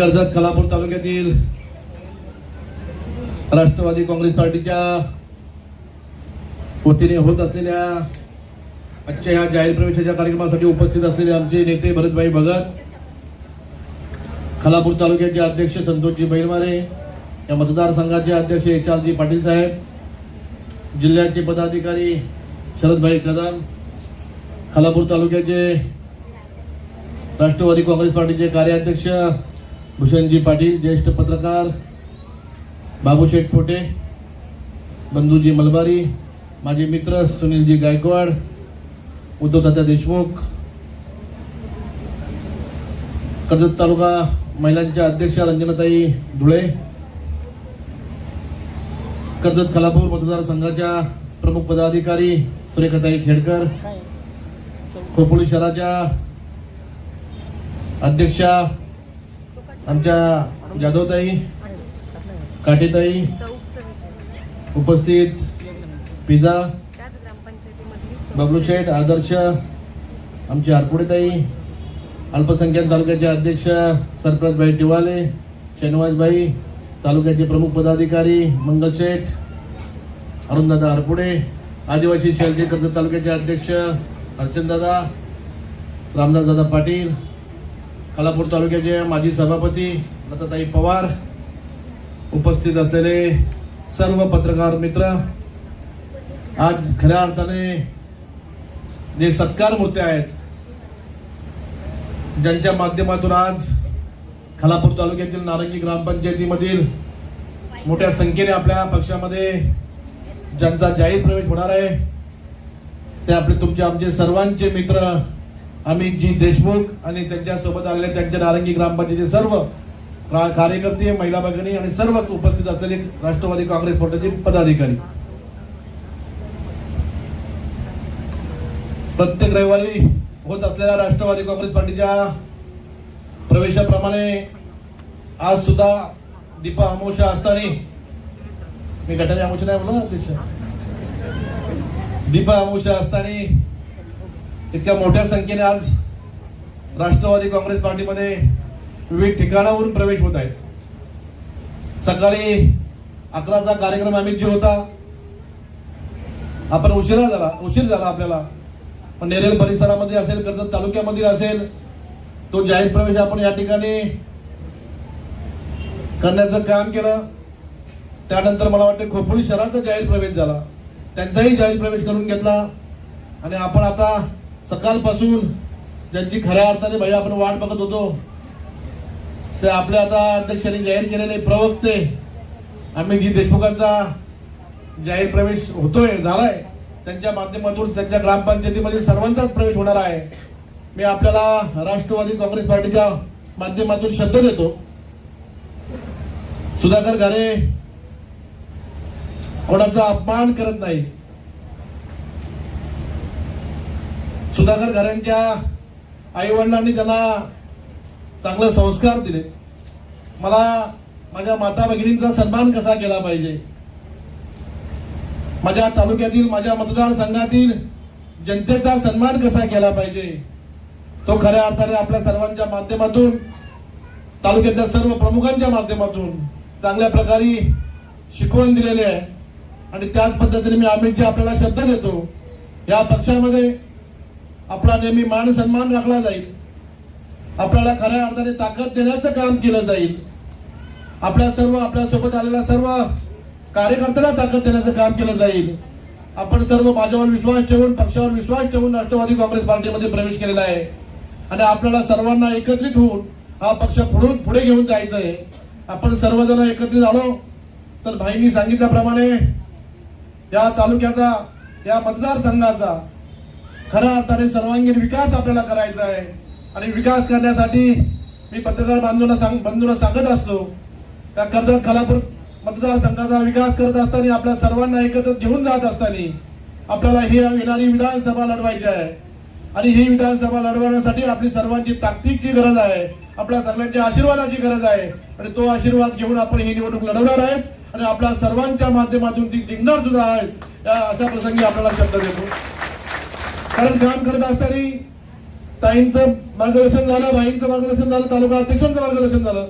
कर्जत कलापूर तालुक्यातील राष्ट्रवादी काँग्रेस पार्टीच्या वतीने होत असलेल्या आजच्या या जाहीर प्रवेशाच्या कार्यक्रमासाठी उपस्थित असलेले आमचे नेते भरतभाई भगत खालापूर तालुक्याचे अध्यक्ष संतोषजी बैलमारे या मतदारसंघाचे अध्यक्ष एच आर जी पाटील साहेब जिल्ह्याचे पदाधिकारी शरदभाई कदम खालापूर तालुक्याचे राष्ट्रवादी काँग्रेस पार्टीचे कार्याध्यक्ष भूषणजी पाटील ज्येष्ठ पत्रकार बाबूशेठ फोटे बंधूजी मलबारी माझे मित्र सुनीलजी गायकवाड उद्धवतात्या देशमुख कर्जत तालुका महिलांच्या अध्यक्षा रंजनाताई धुळे कर्जत खालापूर मतदारसंघाच्या प्रमुख पदाधिकारी सुरेखाताई खेडकर खोपोली शहराच्या अध्यक्षा आमच्या जाधवताई काटेताई उपस्थित पिझा बबलू शेठ आदर्श आमची आरपुडेताई अल्पसंख्याक तालुक्याचे अध्यक्ष सरप्रतभाई टिवाले शनिवासबाई तालुक्याचे प्रमुख पदाधिकारी मंगल शेठ अरुणदादा आरपुडे आदिवासी शेलचे कर्जत तालुक्याचे अध्यक्ष अर्चनदादा रामदासदादा पाटील खालापूर तालुक्याचे माजी सभापती लताताई पवार उपस्थित असलेले सर्व पत्रकार मित्र आज खऱ्या अर्थाने जे सत्कार मूर्त्या आहेत ज्यांच्या माध्यमातून आज खालापूर तालुक्यातील नारंगी ग्रामपंचायतीमधील मोठ्या संख्येने आपल्या पक्षामध्ये ज्यांचा जाहीर प्रवेश होणार आहे ते आपले तुमचे आमचे सर्वांचे मित्र अमितजी देशमुख आणि त्यांच्यासोबत आलेले त्यांच्या नारंगी ग्रामपंचायतीचे सर्व कार्यकर्ते महिला भगिनी आणि सर्व उपस्थित असलेले राष्ट्रवादी काँग्रेस पक्षाचे पदाधिकारी. प्रत्येक रविवारी होत असलेल्या राष्ट्रवादी काँग्रेस पार्टीच्या प्रवेशाप्रमाणे आज सुद्धा दीपा अमोशा असताना मी गटाने अमोशा नाही म्हणून दीपा अमोषा असताना इतक्या मोठ्या संख्येने आज राष्ट्रवादी काँग्रेस पार्टीमध्ये विविध ठिकाणावरून प्रवेश होत आहेत. सकाळी अकराचा कार्यक्रम आम्ही जे होता. आपण उशिरा झाला उशीर झाला आपल्याला. पण नेरेल परिसरामध्ये असेल कर्जत तालुक्यामध्ये असेल तो जाहीर प्रवेश आपण या ठिकाणी करण्याचं काम केलं. त्यानंतर मला वाटतं खोपोली शहराचा जाहीर प्रवेश झाला. त्यांचाही जाहीर प्रवेश करून घेतला. आणि आपण आता सकाळपासून ज्यांची खऱ्या अर्थाने भाई आपण वाट बघत होतो ते आपल्या आता अध्यक्षांनी जाहीर केलेले प्रवक्ते अमितजी देशमुखांचा जाहीर प्रवेश होतोय झालाय. त्यांच्या माध्यमातून त्यांच्या ग्रामपंचायतीमध्ये सर्वांचाच प्रवेश होणार आहे. मी आपल्याला राष्ट्रवादी काँग्रेस पार्टीच्या माध्यमातून शब्द देतो. सुधाकर घरे कोणाचा अपमान करत नाही सुधाकर घरांच्या आई वडिलांनी त्यांना चांगले संस्कार दिले. मला माझ्या माता भगिनींचा सन्मान कसा केला पाहिजे? माझ्या तालुक्यातील माझ्या मतदारसंघातील जनतेचा सन्मान कसा केला पाहिजे? तो खऱ्या अर्थाने आपल्या सर्वांच्या माध्यमातून तालुक्याच्या सर्व प्रमुखांच्या माध्यमातून चांगल्या प्रकारे शिकवण दिलेली आहे. आणि त्याच पद्धतीने मी अमितजी आपल्याला शब्द देतो. या पक्षामध्ये आपला नेहमी मान सन्मान राखला जाईल. आपल्याला खऱ्या अर्थाने ताकद देण्याचं काम केलं जाईल. आपल्या सर्व आपल्यासोबत आलेल्या सर्व कार्यकर्त्यांना ताकद देण्याचं काम केलं जाईल. आपण सर्व माझ्यावर विश्वास ठेवून पक्षावर विश्वास ठेवून राष्ट्रवादी काँग्रेस पार्टीमध्ये प्रवेश केलेला आहे. आणि आपल्याला सर्वांना एकत्रित होऊन हा पक्ष पुढून पुढे घेऊन जायचं आहे आपण सर्वजण एकत्रित आलो. तर भाईंनी सांगितल्याप्रमाणे या तालुक्याचा या मतदारसंघाचा खऱ्या अर्थाने सर्वांगीण विकास आपल्याला करायचा आहे. आणि विकास करण्यासाठी मी पत्रकार बांधूंना सांग बंधूंना सांगत असतो त्या कर्जत खालापूर मतदारसंघाचा विकास करत असताना आपल्या सर्वांना एकत्र घेऊन जात असताना आपल्याला ही येणारी विधानसभा लढवायची आहे. आणि ही विधानसभा लढवण्यासाठी आपली सर्वांची ताकदीची गरज आहे आपल्या सगळ्यांच्या आशीर्वादाची गरज आहे. आणि तो आशीर्वाद घेऊन आपण ही निवडणूक लढवणार आहे. आणि आपल्या सर्वांच्या माध्यमातून ती जिंकणार सुद्धा आहे. या अशा प्रसंगी आपल्याला शब्द देतो. कारण काम करत असताना ताईंचं मार्गदर्शन झालं बाईंचं मार्गदर्शन झालं तालुका अध्यक्षांचं मार्गदर्शन झालं.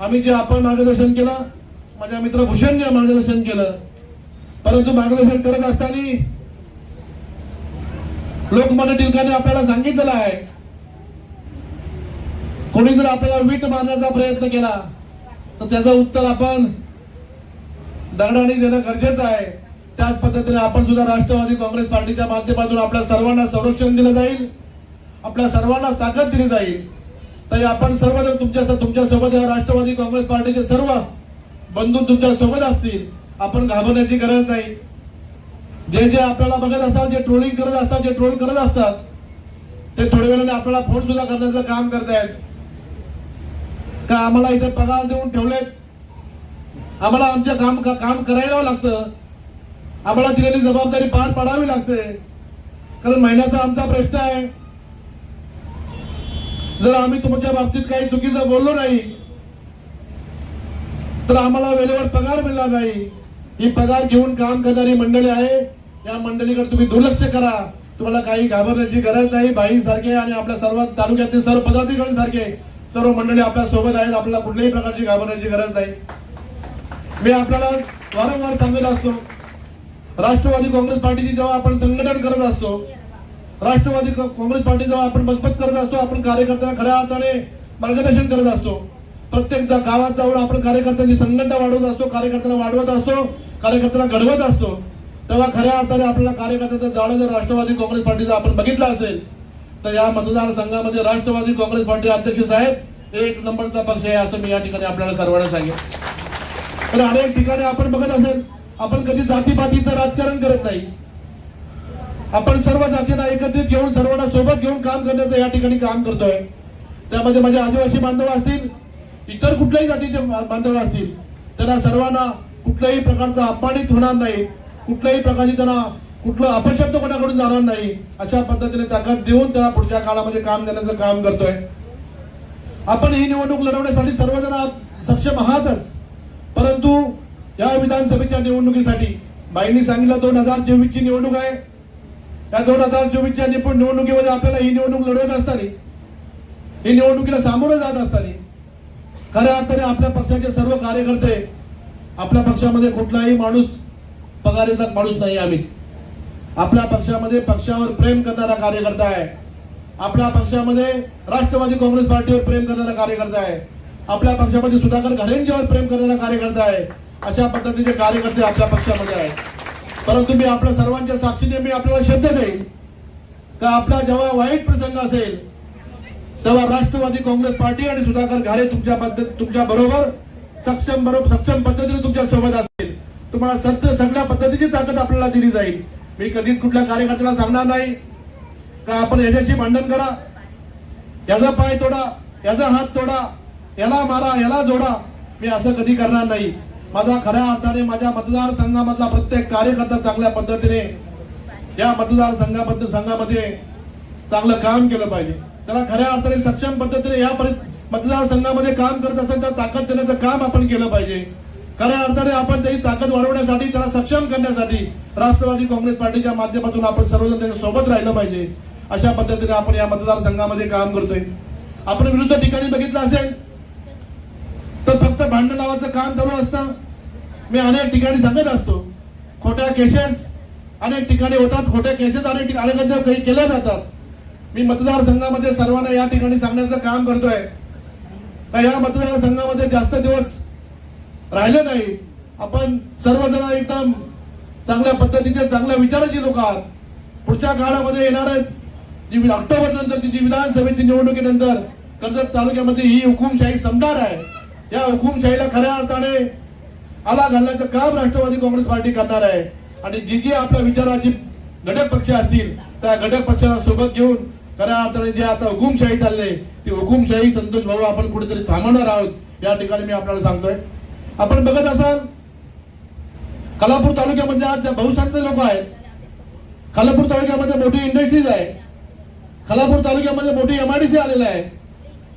आम्ही जे आपण मार्गदर्शन केलं माझ्या मित्र भूषणने मार्गदर्शन केलं. परंतु मार्गदर्शन करत असताना लोकमान्य टिळकांनी आपल्याला सांगितलेलं आहे कोणी जर आपल्याला वीट मारण्याचा प्रयत्न केला तर त्याचं उत्तर आपण दगडाने देणं गरजेचं आहे. त्याच पद्धतीने आपण सुद्धा राष्ट्रवादी काँग्रेस पार्टीच्या माध्यमातून आपल्या सर्वांना संरक्षण दिलं जाईल आपल्या सर्वांना ताकद दिली जाईल. तर आपण सर्वजण तुमच्या तुमच्यासोबत या राष्ट्रवादी काँग्रेस पार्टीचे सर्व बंधू तुमच्यासोबत असतील आपण घाबरण्याची गरज नाही. जे जे आपल्याला बघत असतात जे ट्रोलिंग करत असतात जे ट्रोल करत असतात ते थोड्या वेळाने आपल्याला फोन सुद्धा करण्याचं काम करतायत. का आम्हाला इथे पगार देऊन ठेवलेत? आम्हाला आमचं काम काम करायला लागतं. आम्हाला दिलेली जबाबदारी पार पाडावी लागते. कारण महिन्याचा आमचा प्रश्न आहे. जर आम्ही तुमच्या बाबतीत काही चुकीचं बोललो नाही तर आम्हाला वेळेवर पगार मिळणार नाही. ही पगार घेऊन काम करणारी मंडळी आहे. या मंडळीकडे तुम्ही दुर्लक्ष करा. तुम्हाला काही घाबरण्याची गरज नाही. बाई सारखे आणि आपल्या सर्व तालुक्यातील सर्व पदाधिकारी सारखे सर्व मंडळी आपल्यासोबत आहेत. आपल्याला कुठल्याही प्रकारची घाबरण्याची गरज नाही. मी आपल्याला वारंवार सांगत असतो राष्ट्रवादी काँग्रेस पार्टीची जेव्हा आपण संघटन करत असतो राष्ट्रवादी काँग्रेस पार्टी जेव्हा आपण मजबूत करत असतो आपण कार्यकर्त्यांना खऱ्या अर्थाने मार्गदर्शन करत असतो. प्रत्येक गावात जाऊन आपण कार्यकर्त्यांची संघटना वाढवत असतो कार्यकर्त्यांना वाढवत असतो कार्यकर्त्यांना घडवत असतो. तेव्हा खऱ्या अर्थाने आपल्याला कार्यकर्त्याचं जाळं जर राष्ट्रवादी काँग्रेस पार्टीचं आपण बघितलं असेल तर या मतदारसंघामध्ये राष्ट्रवादी काँग्रेस पार्टी अध्यक्ष साहेब एक नंबरचा पक्ष आहे असं मी या ठिकाणी आपल्याला सर्वांना सांगेन. तर अनेक ठिकाणी आपण बघत असेल आपण कधी जातीपातीचं राजकारण करत नाही. आपण सर्व जातींना एकत्रित घेऊन सर्वांना सोबत घेऊन काम करण्याचं या ठिकाणी काम करतोय. त्यामध्ये माझे आदिवासी बांधव असतील इतर कुठल्याही जातीचे बांधव असतील त्यांना सर्वांना कुठल्याही प्रकारचा अपमानित होणार नाही. कुठल्याही प्रकारची त्यांना कुठलं अपशब्द कोणाकडून जाणार नाही अशा पद्धतीने ताकद देऊन त्यांना पुढच्या काळामध्ये काम देण्याचं काम करतोय. आपण ही निवडणूक लढवण्यासाठी सर्वजण सक्षम आहातच. परंतु या विधानसभेच्या निवडणुकीसाठी बाईंनी सांगितलं दोन हजार चोवीस ची निवडणूक आहे. या दोन हजार चोवीसच्या निवडणुकीमध्ये आपल्याला ही निवडणूक लढवत असताना ही निवडणुकीला सामोरं जात असताना खऱ्या अर्थाने आपल्या पक्षाचे सर्व कार्यकर्ते आपल्या पक्षामध्ये कुठलाही माणूस पगारीचा माणूस नाही आम्ही. आपल्या पक्षामध्ये पक्षावर प्रेम करणारा कार्यकर्ता आहे. आपल्या पक्षामध्ये राष्ट्रवादी काँग्रेस पार्टीवर प्रेम करणारा कार्यकर्ता आहे. आपल्या पक्षामध्ये सुधाकर घरेंजीवर प्रेम करणारा कार्यकर्ता आहे. अशा पद्धतीचे कार्यकर्ते आपल्या पक्षामध्ये आहेत. परंतु मी आपल्या सर्वांच्या साक्षीने मी आपल्याला शब्द देईन. का आपला जेव्हा वाईट प्रसंग असेल तेव्हा राष्ट्रवादी काँग्रेस पार्टी आणि सुधाकर घारे तुमच्या पद्धत तुमच्या बरोबर सक्षम बरोबर सक्षम पद्धतीने तुमच्यासोबत असेल. तुम्हाला सत्य सगळ्या पद्धतीची ताकद आपल्याला दिली जाईल. मी कधीच कुठल्या कार्यकर्त्याला सांगणार नाही. का आपण याच्याशी भांडण करा? याचा पाय तोडा याचा हात तोडा याला मारा याला जोडा. मी असं कधी करणार नाही. माझा खऱ्या अर्थाने माझ्या मतदारसंघामधला प्रत्येक कार्यकर्ता चांगल्या पद्धतीने या मतदारसंघाबद्दल संघामध्ये चांगलं काम केलं पाहिजे. त्याला खऱ्या अर्थाने सक्षम पद्धतीने या मतदारसंघामध्ये काम करत असेल तर ताकद देण्याचं काम आपण केलं पाहिजे. खऱ्या अर्थाने आपण त्याची ताकद वाढवण्यासाठी त्याला सक्षम करण्यासाठी राष्ट्रवादी काँग्रेस पार्टीच्या माध्यमातून आपण सर्वजण त्याच्या सोबत राहिलं पाहिजे. अशा पद्धतीने आपण या मतदारसंघामध्ये काम करतोय. आपण विरुद्ध ठिकाणी बघितलं असेल तर फक्त भांडण लावायचं काम चालू असतं. मी अनेक ठिकाणी सांगत असतो. खोट्या केसेस अनेक ठिकाणी होतात. खोट्या केसेस अनेक अनेक अनेकांच्या काही केल्या जातात. मी मतदारसंघामध्ये सर्वांना या ठिकाणी सांगण्याचं काम करतोय. का या मतदारसंघामध्ये जास्त दिवस राहिले नाही. आपण सर्वजण एकदम चांगल्या पद्धतीचे चांगल्या विचाराची लोक आहात. पुढच्या काळामध्ये येणार जी ऑक्टोबर नंतरची जी विधानसभेची निवडणुकीनंतर कर्जत तालुक्यामध्ये ही हुकुमशाही संपणार आहे. या हुकुमशाहीला खऱ्या अर्थाने आला घालण्याचं काम राष्ट्रवादी काँग्रेस पार्टी करणार आहे. आणि जी जी आपल्या विचाराची घटक पक्ष असतील त्या घटक पक्षाला सोबत घेऊन खऱ्या अर्थाने जे आता हुकुमशाही चालले ती हुकुमशाही संतोष भाऊ आपण कुठेतरी थांबवणार आहोत या ठिकाणी मी आपल्याला सांगतोय. आपण बघत असाल कलापूर तालुक्यामध्ये आज बहुसंख्य लोक आहेत. कोल्हापूर तालुक्यामध्ये मोठी इंडस्ट्रीज आहे. कोल्हापूर तालुक्यामध्ये मोठी एमआयडीसी आलेलं आहे.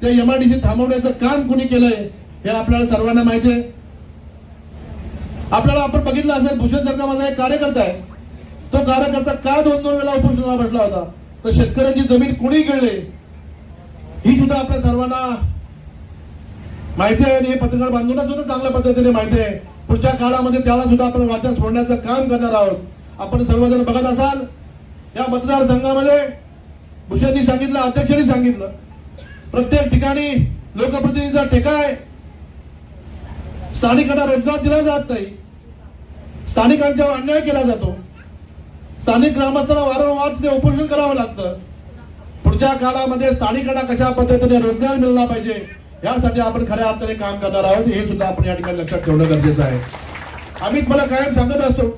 त्या एमआयडीसी थांबवण्याचं काम कुणी केलंय हे आपल्याला सर्वांना माहिती आहे. आपल्याला आपण बघितलं असेल भूषण सारखा माझा एक कार्यकर्ता आहे. तो कार्यकर्ता का दोन दोन वेळा उपोषणाला म्हटला होता? तर शेतकऱ्यांची जमीन कुणी गिळले? ही सुद्धा आपल्या सर्वांना माहिती आहे आणि हे पत्रकार बांधूंना सुद्धा चांगल्या पद्धतीने माहिती आहे. पुढच्या काळामध्ये त्याला सुद्धा आपण वाचन सोडण्याचं काम करणार आहोत. आपण सर्वजण बघत असाल या मतदारसंघामध्ये भूषणनी सांगितलं अध्यक्षांनी सांगितलं. प्रत्येक ठिकाणी लोकप्रतिनिधीचा ठेका आहे. स्थानिकांना रोजगार दिला जात नाही. स्थानिकांच्यावर अन्याय केला जातो. स्थानिक ग्रामस्थांना वारंवार ते उपोषण करावं लागतं. पुढच्या काळामध्ये स्थानिकांना कशा पद्धतीने रोजगार मिळला पाहिजे यासाठी आपण खऱ्या अर्थाने काम करणार आहोत हे सुद्धा आपण या ठिकाणी लक्षात ठेवणं गरजेचं आहे. आम्ही मला कायम सांगत असतो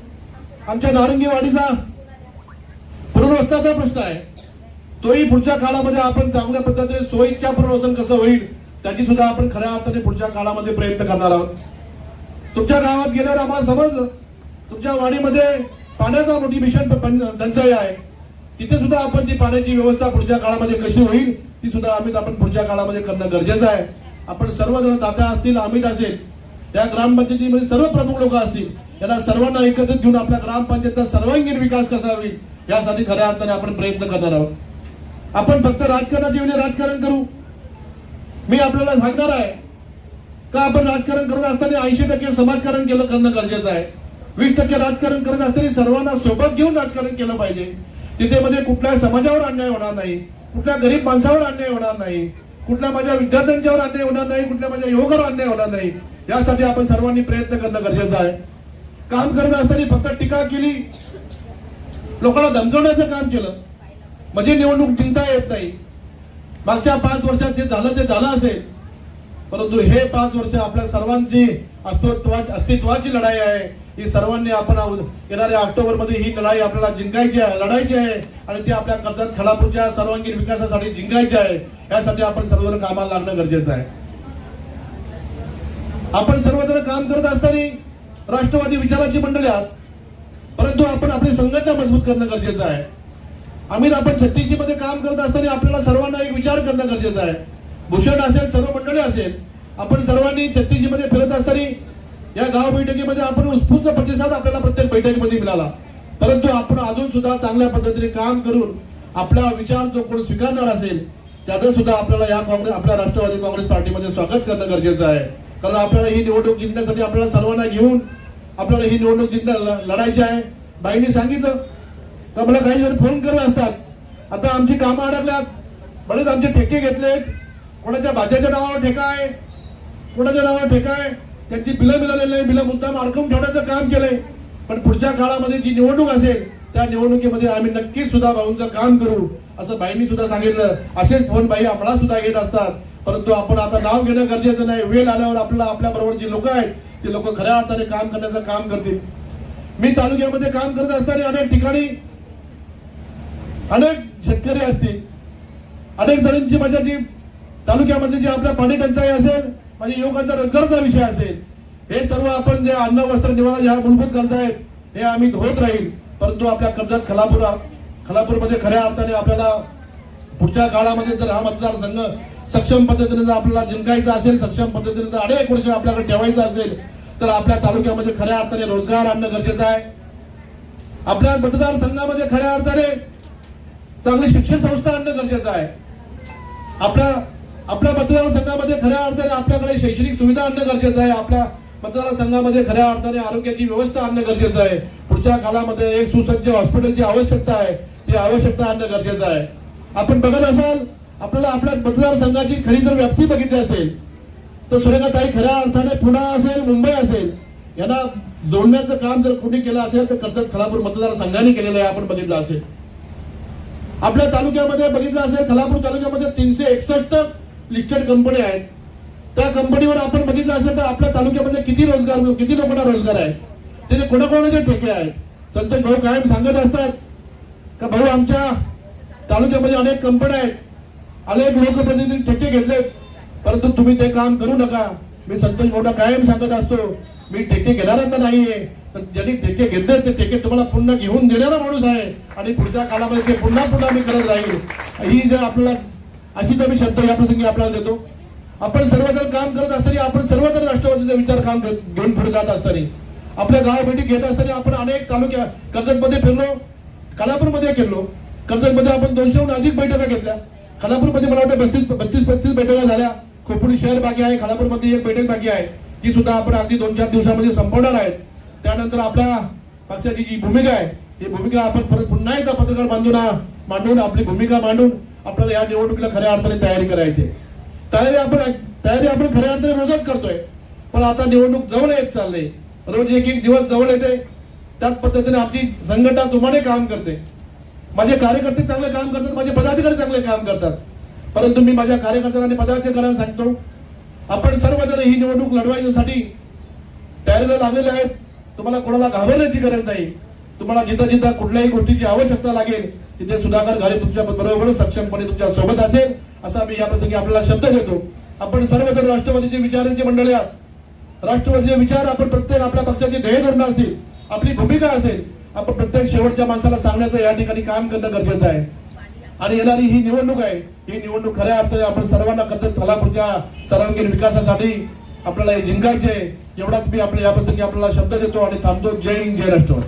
आमच्या नारंगीवाडीचा पुनर्वसनाचा प्रश्न आहे. तोही पुढच्या काळामध्ये आपण चांगल्या पद्धतीने सोयीच्या पुनर्वसन कसं होईल त्याची सुद्धा आपण खऱ्या अर्थाने पुढच्या काळामध्ये प्रयत्न करणार आहोत. तुमच्या गावात गेल्यावर आम्हाला समजलं तुमच्या वाडीमध्ये पाण्याचा मोठी मिशन टंचाई आहे. तिथे सुद्धा आपण ती पाण्याची व्यवस्था पुढच्या काळामध्ये कशी होईल ती सुद्धा आम्ही आपण पुढच्या काळामध्ये करणं गरजेचं आहे. आपण सर्वजण दादा असतील अमित असेल. त्या ग्रामपंचायतीमध्ये सर्व प्रमुख लोक असतील. त्यांना सर्वांना एकत्रित घेऊन आपल्या ग्रामपंचायतचा सर्वांगीण विकास कसा होईल यासाठी खऱ्या अर्थाने आपण प्रयत्न करणार आहोत. आपण फक्त राजकारणाच्या वेळी राजकारण करू. मी आपल्याला सांगणार आहे का आपण राजकारण करत असताना ऐंशी टक्के समाजकारण केलं करणं गरजेचं आहे. वीस टक्के राजकारण करत असताना सर्वांना सोबत घेऊन राजकारण केलं पाहिजे. तिथे मध्ये कुठल्या समाजावर अन्याय होणार नाही. कुठल्या गरीब माणसावर अन्याय होणार नाही. कुठल्या माझ्या विद्यार्थ्यांच्यावर अन्याय होणार नाही. कुठल्या माझ्या युवकावर अन्याय होणार नाही. यासाठी आपण सर्वांनी प्रयत्न करणं गरजेचं आहे. काम करत असताना फक्त टीका केली. लोकांना दमजवण्याचं काम केलं. म्हणजे निवडणूक जिंकता येत नाही. मागच्या पाच वर्षात जे झालं ते झालं असेल. परंतु हे पाच वर्ष आपल्या सर्वांची अस्तित्वाची अस्तित्वाची लढाई आहे. ही सर्वांनी आपण येणाऱ्या ऑक्टोबरमध्ये ही लढाई आपल्याला जिंकायची आहे लढायची आहे. आणि ती आपल्या कर्जात खलापूरच्या सर्वांगीण विकासासाठी जिंकायची आहे. यासाठी आपण सर्वजण कामाला लागणं गरजेचं आहे. आपण सर्वजण काम करत असताना राष्ट्रवादी विचाराची मंडळी आहात. परंतु आपण आपली संघटना मजबूत करणं गरजेचं आहे. आम्ही आपण छत्तीसशी मध्ये काम करत असताना आपल्याला सर्वांना एक विचार करणं गरजेचं आहे. भूषण असेल सर्व मंडळी असेल आपण सर्वांनी छत्तीसशी मध्ये फिरत असताना या गाव बैठकीमध्ये आपण उत्स्फूर्त प्रतिसाद आपल्याला प्रत्येक बैठकीमध्ये मिळाला. परंतु आपण अजून सुद्धा चांगल्या पद्धतीने काम करून आपला विचार जो कोण स्वीकारणार असेल त्याचं सुद्धा आपल्याला या काँग्रेस आपल्या राष्ट्रवादी काँग्रेस पार्टीमध्ये स्वागत करणं गरजेचं आहे. कारण आपल्याला ही निवडणूक जिंकण्यासाठी आपल्याला सर्वांना घेऊन आपल्याला ही निवडणूक जिंकण्या लढायची आहे. बाईंनी सांगितलं तर मला काही जण फोन करत असतात. आता आमची कामं अडकल्यात. बरेच आमचे ठेके घेतलेत. कोणाच्या भाज्याच्या नावावर ठेका आहे? कोणाच्या नावावर ठेका आहे? त्यांची बिलं मिळालेली नाही. बिलं मुद्दाम अडकून ठेवण्याचं काम केलंय. पण पुढच्या काळामध्ये जी निवडणूक असेल त्या निवडणुकीमध्ये आम्ही नक्कीच सुद्धा भाऊंचं काम करू असं बाईंनी सुद्धा सांगितलं. असेच फोन बाई आम्हाला सुद्धा घेत असतात. परंतु आपण आता नाव घेणं गरजेचं नाही. वेळ आल्यावर आपल्याला आपल्या बरोबर जी लोक आहेत ते लोक खऱ्या अर्थाने काम करण्याचं काम करतील. मी तालुक्यामध्ये काम करत असताना अनेक ठिकाणी अनेक शेतकरी असतील अनेक जणांची माझ्या जी तालुक्यामध्ये जी आपल्या पाणी टंचाई असेल म्हणजे युवकांचा रोजगारचा विषय असेल हे सर्व आपण जे अन्न वस्त्र निवारा ज्या मूलभूत गरजा आहेत हे आम्ही होत राहील. परंतु आपल्या कर्जत खलापूर खलापूरमध्ये खऱ्या अर्थाने आपल्याला पुढच्या काळामध्ये जर हा मतदारसंघ सक्षम पद्धतीने जर आपल्याला जिंकायचा असेल सक्षम पद्धतीने जर अनेक वर्ष आपल्याकडे ठेवायचं असेल तर आपल्या तालुक्यामध्ये खऱ्या अर्थाने रोजगार आणणं गरजेचं आहे. आपल्या मतदारसंघामध्ये खऱ्या अर्थाने चांगली शिक्षण संस्था आणणं गरजेचं आहे. आपल्या आपल्या मतदारसंघामध्ये खऱ्या अर्थाने आपल्याकडे शैक्षणिक सुविधा आणणं गरजेचं आहे. आपल्या मतदारसंघामध्ये खऱ्या अर्थाने आरोग्याची व्यवस्था आणणं गरजेचं आहे. पुढच्या काळामध्ये एक सुसज्ज हॉस्पिटलची आवश्यकता आहे. ती आवश्यकता आणणं गरजेचं आहे. आपण बघत असाल आपल्याला आपल्या मतदारसंघाची खरी जर व्याप्ती बघितली असेल तर सुरेखाताई खऱ्या अर्थाने पुणे असेल मुंबई असेल यांना जोडण्याचं काम जर कुणी केलं असेल तर कर्जत खलापूर मतदारसंघाने केलेलं आहे आपण बघितलं असेल. आपल्या तालुक्यामध्ये बघितलं असेल खलापूर तालुक्यामध्ये तीनशे एकसष्ट लिस्टेड कंपनी आहेत. त्या कंपनीवर आपण बघितलं असेल तर आपल्या तालुक्यामध्ये किती रोजगार किती लोकांना रोजगार आहे? त्याचे कोणाकोणाचे ठेके आहेत? संतोष भाऊ कायम सांगत असतात का भाऊ आमच्या तालुक्यामध्ये अनेक कंपन्या आहेत. अनेक लोकप्रतिनिधी ठेके घेतलेत. परंतु तुम्ही ते काम करू नका. मी संतोष भाऊला कायम सांगत असतो मी ठेके घेणाऱ्यांना नाहीये. तर ज्यांनी ठेके घेतले ते ठेके तुम्हाला पुन्हा घेऊन देणारा माणूस आहे. आणि पुढच्या काळामध्ये ते पुन्हा पुन्हा मी करत राहील. ही जर आपल्याला अशी तर मी शब्द या प्रसंगी आपल्याला देतो. आपण सर्वजण काम करत असताना आपण सर्वजण राष्ट्रवादीचा विचार काम घेऊन पुढे जात असताना. आपल्या गाव भेटी घेत असताना आपण अनेक तालुक्या कर्जतमध्ये फिरलो कलापूरमध्ये फिरलो. कर्जतमध्ये आपण दोनशेहून अधिक बैठका घेतल्या. खालापूरमध्ये मला वाटतं बत्तीस बत्तीस पस्तीस बैठका झाल्या. खोपोली शहर बाकी आहे खालापूरमध्ये एक बैठक बाकी आहे. ती सुद्धा आपण अगदी दोन चार दिवसामध्ये संपवणार आहेत. त्यानंतर आपल्या पक्षाची जी भूमिका आहे ही भूमिका आपण परत पुन्हा एकदा पत्रकार बांधून मांडून आपली भूमिका मांडून आपल्याला या निवडणुकीला खऱ्या अर्थाने तयारी करायची तयारी आपण तयारी आपण खऱ्या अर्थाने रोजच करतोय. पण आता निवडणूक जवळ येत चालले रोज एक एक दिवस जवळ येते. त्याच पद्धतीने आमची संघटना तुम्हाला काम करते. माझे कार्यकर्ते चांगले काम करतात माझे पदाधिकारी चांगले काम करतात. परंतु मी माझ्या कार्यकर्त्यांना आणि पदाधिकाऱ्यांना सांगतो आपण सर्वजण ही निवडणूक लढवायसाठी तयारीला लागलेले आहेत. तुम्हाला कोणाला घाबरण्याची गरज नाही. तुम्हाला जिथं जिथं कुठल्याही गोष्टीची आवश्यकता लागेल तिथे सुधाकर घाले तुमच्या बरोबर सक्षमपणे तुमच्यासोबत असेल असा मी या प्रसंगी आपल्याला शब्द देतो. आपण सर्वजण राष्ट्रवादीचे विचारांची मंडळी आहात. राष्ट्रवादीचे विचार आपण प्रत्येक आपल्या पक्षाची ध्येय धोरणं असतील. आपली भूमिका असेल. आपण प्रत्येक शेवटच्या माणसाला सांगण्याचं या ठिकाणी काम करणं गरजेचं आहे. आणि येणारी ही निवडणूक आहे. ही निवडणूक खऱ्या अर्थाने आपण सर्वांना कर्जत खालापूरच्या सर्वांगीण विकासासाठी आपल्याला हे जिंकायचे एवढाच मी आपल्या याप्रसंगी आपल्याला शब्द देतो आणि थांबतो. जय हिंद जय राष्ट्रवादी.